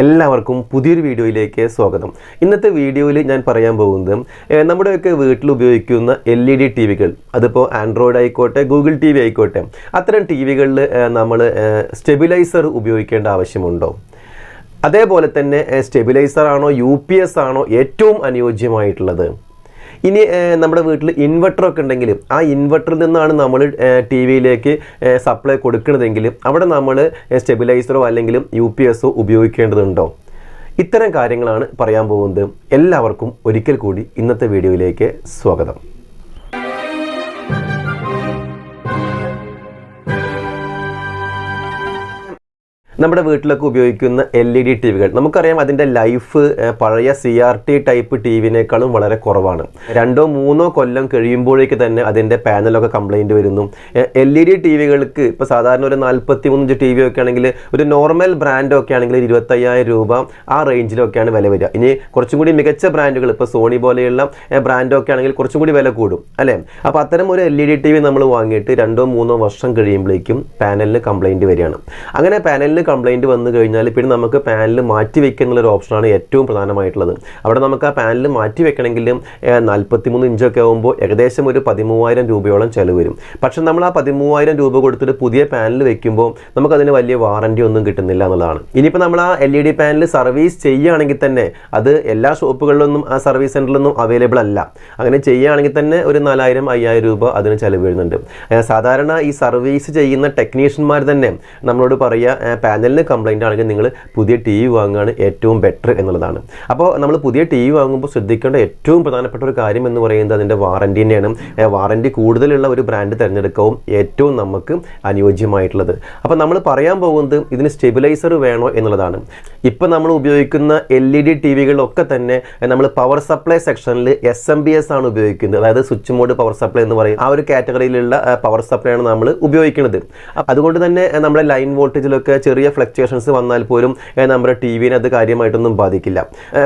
എല്ലാവർക്കും പുതിയൊരു വീഡിയോയിലേക്ക് സ്വാഗതം. ഇന്നത്തെ വീഡിയോയിൽ ഞാൻ പറയാൻ പോകുന്നത് നമ്മുടെയൊക്കെ വീട്ടിൽ ഉപയോഗിക്കുന്ന എൽ ഇ ഡി ടി വികൾ അതിപ്പോൾ ആൻഡ്രോയിഡ് ആയിക്കോട്ടെ ഗൂഗിൾ ടി വി ആയിക്കോട്ടെ അത്തരം ടി വികളിൽ നമ്മൾ സ്റ്റെബിലൈസർ ഉപയോഗിക്കേണ്ട ആവശ്യമുണ്ടോ? അതേപോലെ തന്നെ സ്റ്റെബിലൈസർ ആണോ യു പി എസ് ആണോ ഏറ്റവും അനുയോജ്യമായിട്ടുള്ളത്? ഇനി നമ്മുടെ വീട്ടിൽ ഇൻവെർട്ടറൊക്കെ ഉണ്ടെങ്കിൽ ആ ഇൻവെർട്ടറിൽ നിന്നാണ് നമ്മൾ ടി വിയിലേക്ക് സപ്ലൈ കൊടുക്കുന്നതെങ്കിൽ അവിടെ നമ്മൾ സ്റ്റെബിലൈസറോ അല്ലെങ്കിൽ യു പി എസോ ഉപയോഗിക്കേണ്ടതുണ്ടോ? ഇത്തരം കാര്യങ്ങളാണ് പറയാൻ പോകുന്നത്. എല്ലാവർക്കും ഒരിക്കൽ കൂടി ഇന്നത്തെ വീഡിയോയിലേക്ക് സ്വാഗതം. നമ്മുടെ വീട്ടിലൊക്കെ ഉപയോഗിക്കുന്ന എൽ ഇ ഡി ടി വികൾ നമുക്കറിയാം അതിന്റെ ലൈഫ് പഴയ C R T type T വിനേക്കാളും വളരെ കുറവാണ്. രണ്ടോ മൂന്നോ കൊല്ലം കഴിയുമ്പോഴേക്ക് തന്നെ അതിന്റെ പാനലൊക്കെ കംപ്ലൈന്റ് വരുന്നു. എൽ ഇ ഡി ടി വികൾക്ക് ഇപ്പോൾ സാധാരണ ഒരു നാൽപ്പത്തി മൂന്ന് ടി വി ഒക്കെ ആണെങ്കിൽ ഒരു നോർമൽ ബ്രാൻഡൊക്കെ ആണെങ്കിൽ ഇരുപത്തയ്യായിരം രൂപ ആ റേഞ്ചിലൊക്കെയാണ് വില വരിക. ഇനി കുറച്ചും കൂടി മികച്ച ബ്രാൻഡുകൾ ഇപ്പോൾ സോണി പോലെയുള്ള ബ്രാൻഡൊക്കെ ആണെങ്കിൽ കുറച്ചും കൂടി വില കൂടും അല്ലേ? അപ്പോൾ അത്തരം ഒരു L E D T V നമ്മൾ വാങ്ങിയിട്ട് രണ്ടോ മൂന്നോ വർഷം കഴിയുമ്പോഴേക്കും പാനലിന് കംപ്ലൈന്റ് വരികയാണ്. അങ്ങനെ പാനലിന് കംപ്ലൈന്റ് വന്നു കഴിഞ്ഞാൽ പിന്നെ നമുക്ക് പാനൽ മാറ്റി വെക്കാനുള്ള ഒരു ഓപ്ഷനാണ് ഏറ്റവും പ്രധാനമായിട്ടുള്ളത്. അവിടെ നമുക്ക് ആ പാനൽ മാറ്റി വെക്കണമെങ്കിൽ നാൽപ്പത്തി മൂന്ന് ഇഞ്ചൊക്കെ ആകുമ്പോൾ ഏകദേശം ഒരു പതിമൂവായിരം രൂപയോളം ചിലവ് വരും. പക്ഷേ നമ്മൾ ആ പതിമൂവായിരം രൂപ കൊടുത്തിട്ട് പുതിയ പാനൽ വെക്കുമ്പോൾ നമുക്കതിന് വലിയ വാറന്റി ഒന്നും കിട്ടുന്നില്ല എന്നുള്ളതാണ്. ഇനിയിപ്പോൾ നമ്മൾ ആ L E D panel service ചെയ്യുകയാണെങ്കിൽ തന്നെ അത് എല്ലാ ഷോപ്പുകളിലൊന്നും ആ സർവീസ് സെന്ററിലൊന്നും അവൈലബിൾ അല്ല. അങ്ങനെ ചെയ്യുകയാണെങ്കിൽ തന്നെ ഒരു നാലായിരം അയ്യായിരം രൂപ അതിന് ചിലവ് വരുന്നുണ്ട്. സാധാരണ ഈ സർവീസ് ചെയ്യുന്ന ടെക്നീഷ്യന്മാർ തന്നെ നമ്മളോട് പറയുക പാനലിന് കംപ്ലൈന്റ് ആണെങ്കിൽ നിങ്ങൾ പുതിയ ടി വി വാങ്ങുകയാണ് ഏറ്റവും ബെറ്റർ എന്നുള്ളതാണ്. അപ്പോൾ നമ്മൾ പുതിയ ടി വി വാങ്ങുമ്പോൾ ശ്രദ്ധിക്കേണ്ട ഏറ്റവും പ്രധാനപ്പെട്ട ഒരു കാര്യം എന്ന് പറയുന്നത് അതിന്റെ വാറന്റി തന്നെയാണ്. വാറണ്ടി കൂടുതലുള്ള ഒരു ബ്രാൻഡ് തിരഞ്ഞെടുക്കവും ഏറ്റവും നമുക്ക് അനുയോജ്യമായിട്ടുള്ളത്. അപ്പോൾ നമ്മൾ പറയാൻ പോകുന്നത് ഇതിന് സ്റ്റെബിലൈസർ വേണോ എന്നുള്ളതാണ്. ഇപ്പോൾ നമ്മൾ ഉപയോഗിക്കുന്ന എൽ ഇ ഡി ടി വികളിലൊക്കെ തന്നെ നമ്മൾ പവർ സപ്ലൈ സെക്ഷനിൽ എസ് എം ബി എസ് ആണ് ഉപയോഗിക്കുന്നത്. അതായത് സ്വിച്ച് മോഡ് പവർ സപ്ലൈ എന്ന് പറയും. ആ ഒരു കാറ്റഗറിയിലുള്ള പവർ സപ്ലൈ ആണ് നമ്മൾ ഉപയോഗിക്കുന്നത്. അതുകൊണ്ട് തന്നെ നമ്മുടെ ലൈൻ വോൾട്ടേജിലൊക്കെ ചെറിയ ഫ്ലക്ച്വേഷൻസ് വന്നാൽ പോലും നമ്മുടെ ടി വിനെ അത് കാര്യമായിട്ടൊന്നും ബാധിക്കില്ല.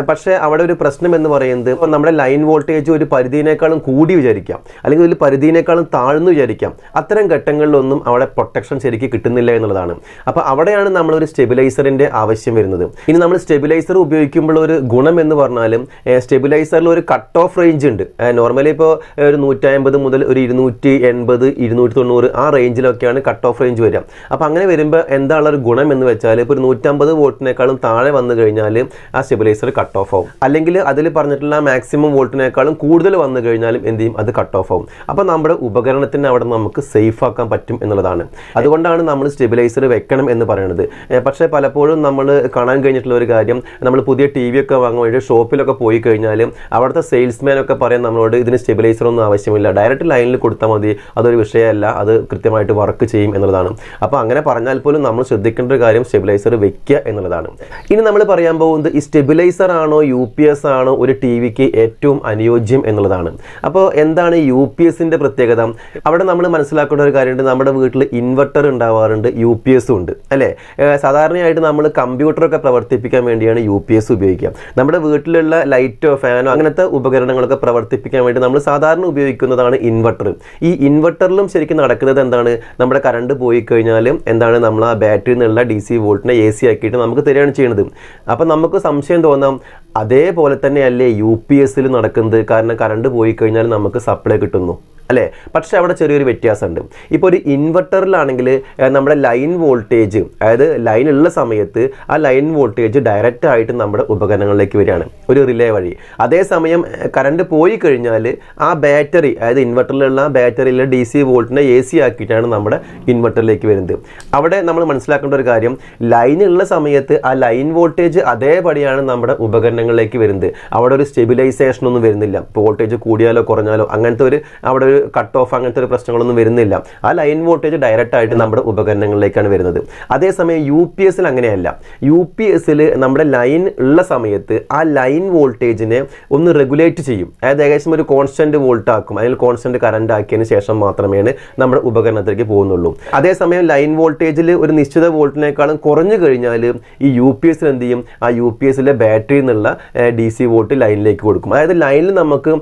പക്ഷേ അവിടെ ഒരു പ്രശ്നം എന്ന് പറയുന്നത് ഇപ്പോൾ നമ്മുടെ ലൈൻ വോൾട്ടേജ് ഒരു പരിധിയിനേക്കാളും കൂടി വിചാരിക്കാം. അല്ലെങ്കിൽ ഒരു പരിധിയിനേക്കാളും താഴ്ന്നു വിചാരിക്കാം. അത്തരം ഘട്ടങ്ങളിലൊന്നും അവിടെ പ്രൊട്ടക്ഷൻ ശരിക്കും കിട്ടുന്നില്ല എന്നുള്ളതാണ്. അപ്പോൾ അവിടെയാണ് നമ്മൾ ഒരു സ്റ്റെബിലൈസറിന്റെ ആവശ്യം വരുന്നത്. ഇനി നമ്മൾ സ്റ്റെബിലൈസർ ഉപയോഗിക്കുമ്പോൾ ഒരു ഗുണം എന്ന് പറഞ്ഞാലും സ്റ്റെബിലൈസറിൽ ഒരു കട്ട് ഓഫ് റേഞ്ച് ഉണ്ട്. നോർമലി ഇപ്പോൾ ഒരു നൂറ്റമ്പത് മുതൽ ഒരു ഇരുന്നൂറ്റി എൺപത് ഇരുന്നൂറ്റി തൊണ്ണൂറ് ആ റേഞ്ചിലൊക്കെയാണ് കട്ട് ഓഫ് റേഞ്ച് വരിക. അപ്പോൾ അങ്ങനെ വരുമ്പോൾ എന്താണ് ഒരു ഗുണം എന്ന് വെച്ചാൽ ഇപ്പോൾ ഒരു നൂറ്റമ്പത് വോൾട്ടിനേക്കാളും താഴെ വന്നു കഴിഞ്ഞാൽ ആ സ്റ്റെബിലൈസർ കട്ട് ഓഫ് ആവും. അല്ലെങ്കിൽ അതിൽ പറഞ്ഞിട്ടുള്ള മാക്സിമം വോൾട്ടിനേക്കാളും കൂടുതൽ വന്നു കഴിഞ്ഞാലും എന്ത് ചെയ്യും? അത് കട്ട് ഓഫ് ആവും. അപ്പോൾ നമ്മുടെ ഉപകരണത്തിന് അവിടെ നമുക്ക് സേഫ് ആക്കാൻ പറ്റും എന്നുള്ളതാണ്. അതുകൊണ്ടാണ് നമ്മൾ സ്റ്റെബിലൈസർ വെക്കണം എന്ന് പറയുന്നത് പക്ഷേ പലപ്പോഴും നമ്മൾ കാണാൻ കഴിഞ്ഞിട്ടുള്ള ഒരു കാര്യം നമ്മൾ പുതിയ ടി വി ഒക്കെ വാങ്ങാൻ വേണ്ടി ഷോപ്പിലൊക്കെ പോയി കഴിഞ്ഞാൽ അവിടുത്തെ സെയിൽസ്മാൻ ഒക്കെ പറയാൻ നമ്മളോട് ഇതിന് സ്റ്റെബിലൈസർ ഒന്നും ആവശ്യമില്ല. ഡയറക്റ്റ് ലൈനിൽ കൊടുത്താൽ മതി. അതൊരു വിഷയമല്ല. അത് കൃത്യമായിട്ട് വർക്ക് ചെയ്യും എന്നുള്ളതാണ്. അപ്പോൾ അങ്ങനെ പറഞ്ഞാൽ പോലും നമ്മൾ ശ്രദ്ധിക്കേണ്ട ഒരു കാര്യം സ്റ്റെബിലൈസർ വെക്കുക എന്നുള്ളതാണ്. ഇനി നമ്മൾ പറയാൻ പോകുന്നത് ഈ സ്റ്റെബിലൈസർ ആണോ യു പി എസ് ആണോ ഒരു ടി വിക്ക് ഏറ്റവും അനുയോജ്യം എന്നുള്ളതാണ്. അപ്പോൾ എന്താണ് യു പി എസിന്റെ പ്രത്യേകത? അവിടെ നമ്മൾ മനസ്സിലാക്കേണ്ട ഒരു കാര്യമുണ്ട്. നമ്മുടെ വീട്ടിൽ ഇൻവെർട്ടർ ഉണ്ടാവാറുണ്ട് യു പി എസും ഉണ്ട് അല്ലേ? സാധാരണയായിട്ട് നമ്മൾ കമ്പ്യൂട്ടറൊക്കെ പ്രവർത്തിപ്പിക്കാൻ വേണ്ടിയാണ് യു പി എസ് ഉപയോഗിക്കുക. നമ്മുടെ വീട്ടിലുള്ള ലൈറ്റോ ഫാനോ അങ്ങനത്തെ ഉപകരണങ്ങളൊക്കെ പ്രവർത്തിപ്പിക്കാൻ വേണ്ടി നമ്മൾ സാധാരണ ഉപയോഗിക്കുന്നതാണ് ഇൻവെർട്ടർ ഈ ഇൻവെർട്ടറിലും ശരിക്കും നടക്കുന്നത് എന്താണ്? നമ്മുടെ കറണ്ട് പോയി കഴിഞ്ഞാൽ എന്താണ്? നമ്മൾ ആ ബാറ്ററിയിൽ നിന്നുള്ള ഡി സി വോൾട്ടിനെ എ സി ആക്കിയിട്ട് നമുക്ക് തരികയാണ് ചെയ്യുന്നത്. അപ്പം നമുക്ക് സംശയം തോന്നാം അതേപോലെ തന്നെയല്ലേ യു പി എസ്സിൽ നടക്കുന്നത്? കാരണം കറണ്ട് പോയി കഴിഞ്ഞാൽ നമുക്ക് സപ്ലൈ കിട്ടുന്നു. അല്ലേ? പക്ഷേ അവിടെ ചെറിയൊരു വ്യത്യാസമുണ്ട്. ഇപ്പോൾ ഒരു ഇൻവെർട്ടറിലാണെങ്കിൽ നമ്മുടെ ലൈൻ വോൾട്ടേജ് അതായത് ലൈൻ ഉള്ള സമയത്ത് ആ ലൈൻ വോൾട്ടേജ് ഡയറക്റ്റ് ആയിട്ട് നമ്മുടെ ഉപകരണങ്ങളിലേക്ക് വരികയാണ്. ഒരു റിലേ വഴി. അതേസമയം കറണ്ട് പോയി കഴിഞ്ഞാൽ ആ ബാറ്ററി അതായത് ഇൻവെർട്ടറിലുള്ള ആ ബാറ്ററിയിലെ ഡി സി വോൾട്ടിനെ എ സി ആക്കിയിട്ടാണ് നമ്മുടെ ഇൻവെർട്ടറിലേക്ക് വരുന്നത്. അവിടെ നമ്മൾ മനസ്സിലാക്കേണ്ട ഒരു കാര്യം ലൈൻ ഉള്ള സമയത്ത് ആ ലൈൻ വോൾട്ടേജ് അതേപടിയാണ് നമ്മുടെ ഉപകരണങ്ങളിലേക്ക് വരുന്നത്. അവിടെ ഒരു സ്റ്റെബിലൈസേഷൻ ഒന്നും വരുന്നില്ല. വോൾട്ടേജ് കൂടിയാലോ കുറഞ്ഞാലോ അങ്ങനത്തെ ഒരു അവിടെ ഒരു കട്ട് ഓഫ് അങ്ങനത്തെ ഒരു പ്രശ്നങ്ങളൊന്നും വരുന്നില്ല. ആ ലൈൻ വോൾട്ടേജ് ഡയറക്റ്റ് ആയിട്ട് നമ്മുടെ ഉപകരണങ്ങളിലേക്കാണ് വരുന്നത്. അതേസമയം യു പി എസിൽ അങ്ങനെയല്ല. യു പി എസിൽ നമ്മുടെ ലൈൻ ഉള്ള സമയത്ത് ആ ലൈൻ വോൾട്ടേജിനെ ഒന്ന് റെഗുലേറ്റ് ചെയ്യും. അതായത് ഏകദേശം ഒരു കോൺസ്റ്റന്റ് വോൾട്ട് ആക്കും. അതിൽ കോൺസ്റ്റന്റ് കറണ്ട് ആക്കിയതിന് ശേഷം മാത്രമേ നമ്മുടെ ഉപകരണത്തിലേക്ക് പോകുന്നുള്ളൂ. അതേസമയം ലൈൻ വോൾട്ടേജിൽ ഒരു നിശ്ചിത വോൾട്ടിനേക്കാളും കുറഞ്ഞു കഴിഞ്ഞാൽ ഈ യു പി എസിൽ എന്ത് ചെയ്യും? ആ യു പി എസിലെ ബാറ്ററിയിൽ നിന്നുള്ള ഡി സി വോൾട്ട് ലൈനിലേക്ക് കൊടുക്കും. അതായത് ലൈനിൽ നമുക്ക്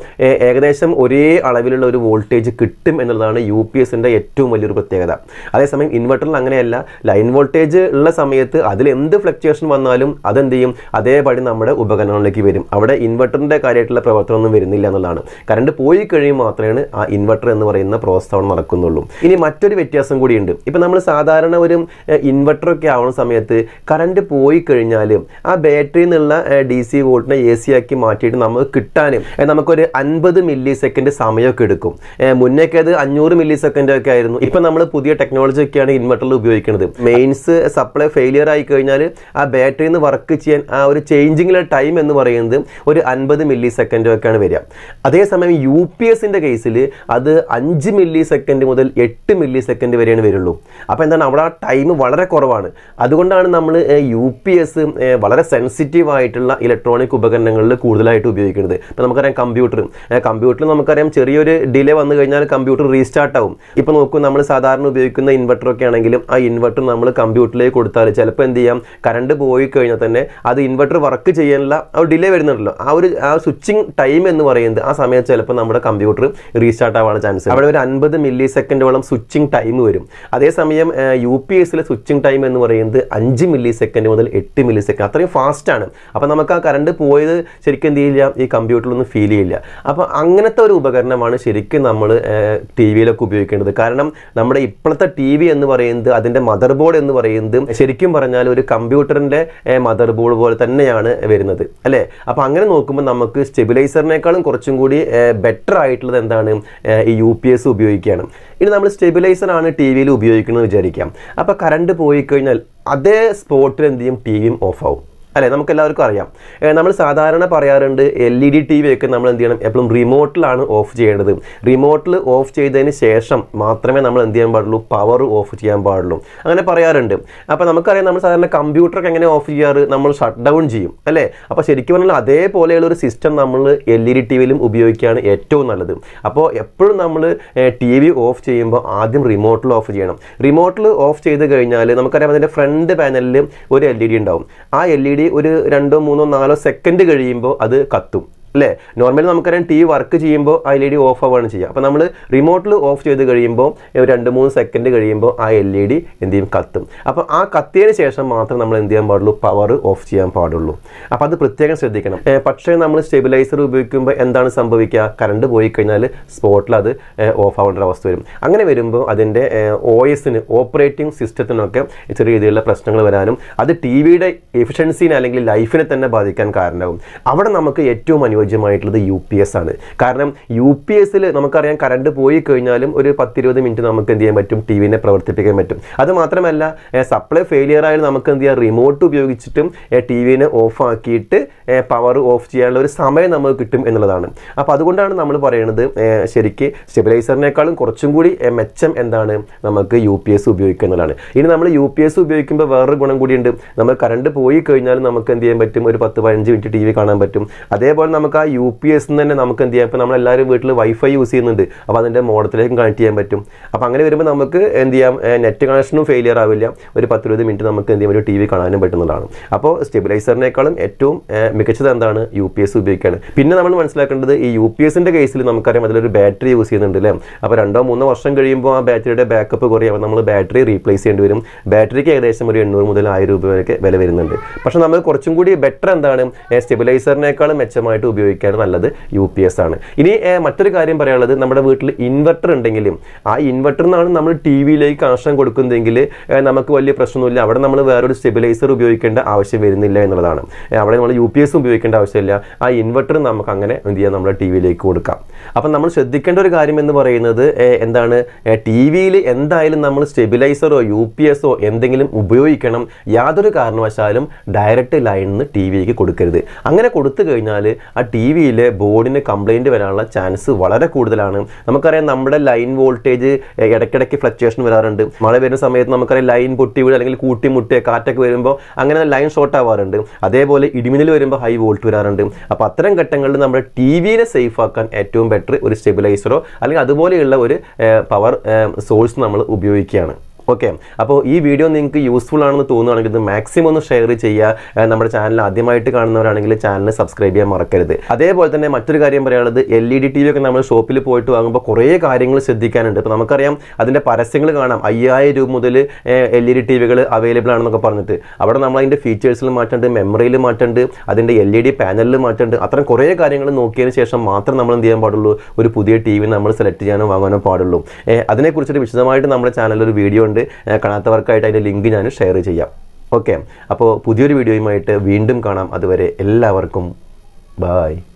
ഏകദേശം ഒരേ അളവിലുള്ള ഒരു വോൾട്ട് വോൾട്ടേജ് കിട്ടും എന്നുള്ളതാണ് യു പി എസിന്റെ ഏറ്റവും വലിയൊരു പ്രത്യേകത. അതേസമയം ഇൻവെർട്ടറിൽ അങ്ങനെയല്ല. ലൈൻ വോൾട്ടേജ് ഉള്ള സമയത്ത് അതിൽ എന്ത് ഫ്ലക്ച്വേഷൻ വന്നാലും അതെന്ത് ചെയ്യും? അതേപടി നമ്മുടെ ഉപകരണങ്ങളിലേക്ക് വരും. അവിടെ ഇൻവെർട്ടറിന്റെ കാര്യമായിട്ടുള്ള പ്രവർത്തനമൊന്നും വരുന്നില്ല എന്നുള്ളതാണ്. കറണ്ട് പോയി കഴിയുമ്പോൾ മാത്രമാണ് ആ ഇൻവെർട്ടർ എന്ന് പറയുന്ന പ്രോസസ് അവിടെ നടക്കുന്നുള്ളൂ. ഇനി മറ്റൊരു വ്യത്യാസം കൂടിയുണ്ട്. ഇപ്പം നമ്മൾ സാധാരണ ഒരു ഇൻവെർട്ടറൊക്കെ ആവുന്ന സമയത്ത് കറണ്ട് പോയി കഴിഞ്ഞാൽ ആ ബാറ്ററിയിൽ നിന്നുള്ള ഡി സി വോൾട്ടിനെ എ സി ആക്കി മാറ്റിയിട്ട് നമുക്ക് കിട്ടാനും നമുക്കൊരു അൻപത് മില്ലി സെക്കൻഡ് സമയമൊക്കെ എടുക്കും. മുന്നേക്കെ അത് അഞ്ഞൂറ് മില്ലി സെക്കൻഡ് ഒക്കെ ആയിരുന്നു. ഇപ്പം നമ്മൾ പുതിയ ടെക്നോളജി ഒക്കെയാണ് ഇൻവെർട്ടറിൽ ഉപയോഗിക്കുന്നത്. മെയിൻസ് സപ്ലൈ ഫെയിലിയർ ആയി കഴിഞ്ഞാൽ ആ ബാറ്ററിയിൽ നിന്ന് വർക്ക് ചെയ്യാൻ ആ ഒരു ചേഞ്ചിങ്ങിലെ ടൈം എന്ന് പറയുന്നത് ഒരു അൻപത് മില്ലി സെക്കൻഡ് ഒക്കെയാണ് വരിക. അതേസമയം യു പി എസിന്റെ കേസിൽ അത് അഞ്ച് മില്ലി സെക്കൻഡ് മുതൽ എട്ട് മില്ലി സെക്കൻഡ് വരെയാണ് വരുള്ളൂ. അപ്പോൾ എന്താണ്? അവിടെ ആ ടൈം വളരെ കുറവാണ്. അതുകൊണ്ടാണ് നമ്മൾ യു പി എസ് വളരെ സെൻസിറ്റീവ് ആയിട്ടുള്ള ഇലക്ട്രോണിക് ഉപകരണങ്ങളിൽ കൂടുതലായിട്ട് ഉപയോഗിക്കുന്നത്. ഇപ്പോൾ നമുക്കറിയാം കമ്പ്യൂട്ടർ കമ്പ്യൂട്ടറിൽ നമുക്കറിയാം ചെറിയൊരു ഡിലേ വന്നു കഴിഞ്ഞാൽ കമ്പ്യൂട്ടർ റീസ്റ്റാർട്ട് ആവും. ഇപ്പോൾ നോക്കൂ നമ്മൾ സാധാരണ ഉപയോഗിക്കുന്ന ഇൻവെർട്ടർ ഒക്കെ ആണെങ്കിലും ആ ഇൻവെർട്ടർ നമ്മൾ കമ്പ്യൂട്ടറിലേക്ക് കൊടുത്താൽ ചിലപ്പോൾ എന്ത് ചെയ്യാം? കറണ്ട് പോയി കഴിഞ്ഞാൽ തന്നെ അത് ഇൻവെർട്ടർ വർക്ക് ചെയ്യാനുള്ള ആ ഡിലേ വരുന്നുണ്ടല്ലോ. ആ ഒരു ആ സ്വിച്ചിങ് ടൈം എന്ന് പറയുന്നത് ആ സമയത്ത് ചിലപ്പോൾ നമ്മുടെ കമ്പ്യൂട്ടർ റീസ്റ്റാർട്ട് ആവാനുള്ള ചാൻസ് അവിടെ ഒരു അൻപത് മില്ലി സെക്കൻഡോളം സ്വിച്ചിങ് ടൈം വരും അതേസമയം യു പി എസിലെ സ്വിച്ചിങ് ടൈം എന്ന് പറയുന്നത് അഞ്ച് മില്ലി സെക്കൻഡ് മുതൽ എട്ട് മില്ലി സെക്കൻഡ് അത്രയും ആണ്. അപ്പോൾ നമുക്ക് ആ കറണ്ട് പോയത് ശരിക്കും എന്ത് ചെയ്യില്ല? ഈ കമ്പ്യൂട്ടറിലൊന്നും ഫീൽ ചെയ്യില്ല. അപ്പോൾ അങ്ങനത്തെ ഒരു ഉപകരണമാണ് ശരിക്കും നമ്മൾ ടി വിയിലൊക്കെ ഉപയോഗിക്കേണ്ടത്. കാരണം നമ്മുടെ ഇപ്പോഴത്തെ ടി വി എന്ന് പറയുന്നത് അതിന്റെ മദർ ബോർഡ് എന്ന് പറയുന്നത് ശരിക്കും പറഞ്ഞാൽ ഒരു കമ്പ്യൂട്ടറിന്റെ മദർ ബോർഡ് പോലെ തന്നെയാണ് വരുന്നത്. അല്ലേ? അപ്പോൾ അങ്ങനെ നോക്കുമ്പോൾ നമുക്ക് സ്റ്റെബിലൈസറിനേക്കാളും കുറച്ചും കൂടി ബെറ്റർ ആയിട്ടുള്ളത് എന്താണ്? ഈ യു പി എസ് ഉപയോഗിക്കുകയാണ്. ഇനി നമ്മൾ സ്റ്റെബിലൈസറാണ് ടി വിയിൽ ഉപയോഗിക്കുന്നത് വിചാരിക്കാം. അപ്പോൾ കറണ്ട് പോയി കഴിഞ്ഞാൽ അതേ സ്പോട്ടിൽ എന്ത് ചെയ്യും? ടി വിയും ഓഫ് ആവും. അല്ലേ? നമുക്ക് എല്ലാവർക്കും അറിയാം നമ്മൾ സാധാരണ പറയാറുണ്ട് L E D T V ഒക്കെ നമ്മൾ എന്ത് ചെയ്യണം? എപ്പോഴും റിമോട്ടിലാണ് ഓഫ് ചെയ്യേണ്ടത്. റിമോട്ടിൽ ഓഫ് ചെയ്തതിന് ശേഷം മാത്രമേ നമ്മൾ എന്ത് ചെയ്യാൻ പാടുള്ളൂ? പവർ ഓഫ് ചെയ്യാൻ പാടുള്ളൂ. അങ്ങനെ പറയാറുണ്ട്. അപ്പോൾ നമുക്കറിയാം നമ്മൾ സാധാരണ കമ്പ്യൂട്ടറൊക്കെ എങ്ങനെ ഓഫ് ചെയ്യാറ്? നമ്മൾ ഷട്ട് ഡൗൺ ചെയ്യും. അല്ലേ? അപ്പോൾ ശരിക്കും പറഞ്ഞാൽ അതേപോലെയുള്ള ഒരു സിസ്റ്റം നമ്മൾ എൽ ഇ ഡി ടി വിയിലും ഉപയോഗിക്കുകയാണ് ഏറ്റവും നല്ലത്. അപ്പോൾ എപ്പോഴും നമ്മൾ ടി വി ഓഫ് ചെയ്യുമ്പോൾ ആദ്യം റിമോട്ടിൽ ഓഫ് ചെയ്യണം. റിമോട്ടിൽ ഓഫ് ചെയ്ത് കഴിഞ്ഞാൽ നമുക്കറിയാം അതിന്റെ ഫ്രണ്ട് പാനലിൽ ഒരു എൽ ഇ ഡി ഉണ്ടാവും. ആ എൽ ഇ ഡി ഒരു രണ്ടോ മൂന്നോ നാലോ സെക്കൻഡ് കഴിയുമ്പോൾ അത് കത്തും. അല്ലേ? നോർമലി നമുക്കറിയാം ടി വർക്ക് ചെയ്യുമ്പോൾ ആ എൽ ഇ ഡി ഓഫ് ആവുകയാണ് ചെയ്യുക. അപ്പോൾ നമ്മൾ റിമോട്ടിൽ ഓഫ് ചെയ്ത് കഴിയുമ്പോൾ രണ്ട് മൂന്ന് സെക്കൻഡ് കഴിയുമ്പോൾ ആ എൽ ഇ ഡി എന്ത് ചെയ്യും? കത്തും. അപ്പോൾ ആ കത്തിയതിന് ശേഷം മാത്രം നമ്മൾ എന്ത് ചെയ്യാൻ പാടുള്ളൂ? പവർ ഓഫ് ചെയ്യാൻ പാടുള്ളൂ. അപ്പോൾ അത് പ്രത്യേകം ശ്രദ്ധിക്കണം. പക്ഷേ നമ്മൾ സ്റ്റെബിലൈസർ ഉപയോഗിക്കുമ്പോൾ എന്താണ് സംഭവിക്കുക? കറണ്ട് പോയി കഴിഞ്ഞാൽ സ്പോട്ടിൽ അത് ഓഫ് ആവേണ്ട അവസ്ഥ വരും. അങ്ങനെ വരുമ്പോൾ അതിന്റെ ഒ എസിന് ഓപ്പറേറ്റിംഗ് സിസ്റ്റത്തിനൊക്കെ ചെറിയ രീതിയിലുള്ള പ്രശ്നങ്ങൾ വരാനും അത് ടി വിയുടെ എഫിഷ്യൻസിനെ അല്ലെങ്കിൽ ലൈഫിനെ തന്നെ ബാധിക്കാൻ കാരണമാകും അവിടെ നമുക്ക് ഏറ്റവും അനുയോജ്യമായിട്ടുള്ളത് യു പി എസ് ആണ്. കാരണം യു പി എസിൽ നമുക്കറിയാം കറണ്ട് പോയി കഴിഞ്ഞാലും ഒരു പത്തിരുപത് മിനിറ്റ് നമുക്ക് എന്ത് ചെയ്യാൻ പറ്റും? ടി വിനെ പ്രവർത്തിപ്പിക്കാൻ പറ്റും. അത് മാത്രമല്ല സപ്ലൈ ഫെയിലിയർ ആയാലും നമുക്ക് എന്ത് ചെയ്യാം? റിമോട്ട് ഉപയോഗിച്ചിട്ടും ടി വിനെ ഓഫ് ആക്കിയിട്ട് പവർ ഓഫ് ചെയ്യാനുള്ള ഒരു സമയം നമുക്ക് കിട്ടും എന്നുള്ളതാണ്. അപ്പോൾ അതുകൊണ്ടാണ് നമ്മൾ പറയുന്നത് ശരിക്ക് സ്റ്റെബിലൈസറിനേക്കാളും കുറച്ചും കൂടി മെച്ചം എന്താണ് നമുക്ക് യു പി എസ് ഉപയോഗിക്കുക എന്നുള്ളതാണ്. ഇനി നമ്മൾ യു പി എസ് ഉപയോഗിക്കുമ്പോൾ വേറൊരു ഗുണം കൂടിയുണ്ട്. നമ്മൾ കറണ്ട് പോയി കഴിഞ്ഞാൽ നമുക്ക് എന്ത് ചെയ്യാൻ പറ്റും? ഒരു പത്ത് പതിനഞ്ച് മിനിറ്റ് ടി വി കാണാൻ പറ്റും. അതേപോലെ നമുക്ക് ആ യു പി എസ് തന്നെ നമുക്ക് എന്ത് ചെയ്യാം ഇപ്പോൾ നമ്മളെല്ലാവരും വീട്ടിൽ വൈഫൈ യൂസ് ചെയ്യുന്നുണ്ട്. അപ്പോൾ അതിന്റെ മോഡത്തിലേക്കും കണക്ട് ചെയ്യാൻ പറ്റും. അപ്പോൾ അങ്ങനെ വരുമ്പോൾ നമുക്ക് എന്ത് ചെയ്യാം? നെറ്റ് കണക്ഷനും ഫെയിലിയർ ആവില്ല. ഒരു പത്തിരുപത് മിനിറ്റ് നമുക്ക് എന്ത് ചെയ്യാം ഒരു ടി വി കാണാനും പറ്റുന്നതാണ് അപ്പോൾ സ്റ്റെബിലൈസറിനേക്കാളും ഏറ്റവും മികച്ചത് എന്താണ്? യു പി എസ് ഉപയോഗിക്കുകയാണ് പിന്നെ നമ്മൾ മനസ്സിലാക്കേണ്ടത് ഈ യു പി എസിന്റെ കേസിൽ നമുക്കറിയാം അതിലൊരു ബാറ്ററി യൂസ് ചെയ്യുന്നുണ്ട് അല്ലേ അപ്പോൾ രണ്ടോ മൂന്നോ വർഷം കഴിയുമ്പോൾ ആ ബാറ്ററിയുടെ ബാക്കപ്പ് കുറയും. അപ്പോൾ നമ്മൾ ബാറ്ററി റീപ്ലേസ് ചെയ്യേണ്ടി വരും. ബാറ്ററിക്ക് ഏകദേശം ഒരു എണ്ണൂറ് മുതൽ ആയിരം രൂപ വരെ വില വരുന്നുണ്ട്. പക്ഷേ നമ്മൾ കുറച്ചും കൂടി ബെറ്റർ എന്താണ്? സ്റ്റെബിലൈസറിനേക്കാളും മെച്ചമായിട്ട് ഉപയോഗിക്കാൻ നല്ലത് യു പി എസ് ആണ്. ഇനി മറ്റൊരു കാര്യം പറയാനുള്ളത് നമ്മുടെ വീട്ടിൽ ഇൻവെർട്ടർ ഉണ്ടെങ്കിലും ആ ഇൻവെർട്ടറിനാണ് നമ്മൾ ടി വിയിലേക്ക് കണക്ഷൻ കൊടുക്കുന്നതെങ്കിൽ നമുക്ക് വലിയ പ്രശ്നമൊന്നുമില്ല. അവിടെ നമ്മൾ വേറൊരു സ്റ്റെബിലൈസർ ഉപയോഗിക്കേണ്ട ആവശ്യം വരുന്നില്ല എന്നുള്ളതാണ്. അവിടെ നമ്മൾ യു പി എസ് ഉപയോഗിക്കേണ്ട ആവശ്യമില്ല. ആ ഇൻവെർട്ടർ നമുക്ക് അങ്ങനെ എന്ത് ചെയ്യാം? നമ്മുടെ ടി വിയിലേക്ക് കൊടുക്കാം. അപ്പം നമ്മൾ ശ്രദ്ധിക്കേണ്ട ഒരു കാര്യം എന്ന് പറയുന്നത് എന്താണ്? ടി വിയിൽ എന്തായാലും നമ്മൾ സ്റ്റെബിലൈസറോ യു പി എസോ എന്തെങ്കിലും ഉപയോഗിക്കണം. യാതൊരു കാരണവശാലും ഡയറക്റ്റ് ലൈനിൽ നിന്ന് ടി വിക്ക് കൊടുക്കരുത്. അങ്ങനെ കൊടുത്തു കഴിഞ്ഞാൽ ആ ടി വിയിലെ ബോർഡിന് കംപ്ലൈന്റ് വരാനുള്ള ചാൻസ് വളരെ കൂടുതലാണ്. നമുക്കറിയാം നമ്മുടെ ലൈൻ വോൾട്ടേജ് ഇടയ്ക്കിടയ്ക്ക് ഫ്ലക്ച്വേഷൻ വരാറുണ്ട്. മഴ വരുന്ന സമയത്ത് നമുക്കറിയാം ലൈൻ പൊട്ടി വീഴുക അല്ലെങ്കിൽ കൂട്ടിമുട്ടുക കാറ്റൊക്കെ വരുമ്പോൾ അങ്ങനെ ലൈൻ ഷോർട്ട് ആവാറുണ്ട്. അതേപോലെ ഇടിമിന്നൽ വരുമ്പോൾ ഹൈ വോൾട്ട് വരാറുണ്ട്. അപ്പോൾ അത്തരം ഘട്ടങ്ങളിൽ നമ്മൾ ടി വിനെ സേഫ് ആക്കാൻ ഏറ്റവും ബെറ്റർ ഒരു സ്റ്റെബിലൈസറോ അല്ലെങ്കിൽ അതുപോലെയുള്ള ഒരു പവർ സോഴ്സ് നമ്മൾ ഉപയോഗിക്കുകയാണ്. ഓക്കെ അപ്പോൾ ഈ വീഡിയോ നിങ്ങൾക്ക് യൂസ്ഫുൾ ആണെന്ന് തോന്നുകയാണെങ്കിൽ ഇത് മാക്സിമം ഒന്ന് ഷെയർ ചെയ്യുക. നമ്മുടെ ചാനൽ ആദ്യമായിട്ട് കാണുന്നവരാണെങ്കിൽ ചാനൽ സബ്സ്ക്രൈബ് ചെയ്യാൻ മറക്കരുത്. അതേപോലെ തന്നെ മറ്റൊരു കാര്യം പറയാനുള്ളത് L E D T V ഒക്കെ നമ്മൾ ഷോപ്പിൽ പോയിട്ട് വാങ്ങുമ്പോൾ കുറേ കാര്യങ്ങൾ ശ്രദ്ധിക്കാനുണ്ട്. ഇപ്പോൾ നമുക്കറിയാം അതിന്റെ പരസ്യങ്ങൾ കാണാം. അയ്യായിരം രൂപ മുതൽ എൽ ഇ ഡി ടി വികൾ അവൈലബിൾ ആണെന്നൊക്കെ പറഞ്ഞിട്ട്. അവിടെ നമ്മൾ അതിന്റെ ഫീച്ചേഴ്സിൽ മാറ്റുന്നുണ്ട് മെമ്മറിയിൽ മാറ്റുന്നുണ്ട് അതിന്റെ എൽ ഇ ഡി പാനലിൽ മാറ്റുന്നുണ്ട് അത്തരം കുറേ കാര്യങ്ങൾ നോക്കിയതിന് ശേഷം മാത്രം നമ്മൾ എന്ത് ചെയ്യാൻ പാടുള്ളൂ? ഒരു പുതിയ ടി വി നമ്മൾ സെലക്ട് ചെയ്യാനോ വാങ്ങാനോ പാടുള്ളൂ. അതിനെക്കുറിച്ചൊരു വിശദമായിട്ട് നമ്മുടെ ചാനലിൽ ഒരു വീഡിയോ ഉണ്ട്. കാണാത്തവർക്കായിട്ട് അതിന്റെ ലിങ്ക് ഞാൻ ഷെയർ ചെയ്യാം. ഓക്കെ. അപ്പോൾ പുതിയൊരു വീഡിയോയുമായിട്ട് വീണ്ടും കാണാം. അതുവരെ എല്ലാവർക്കും ബായ്.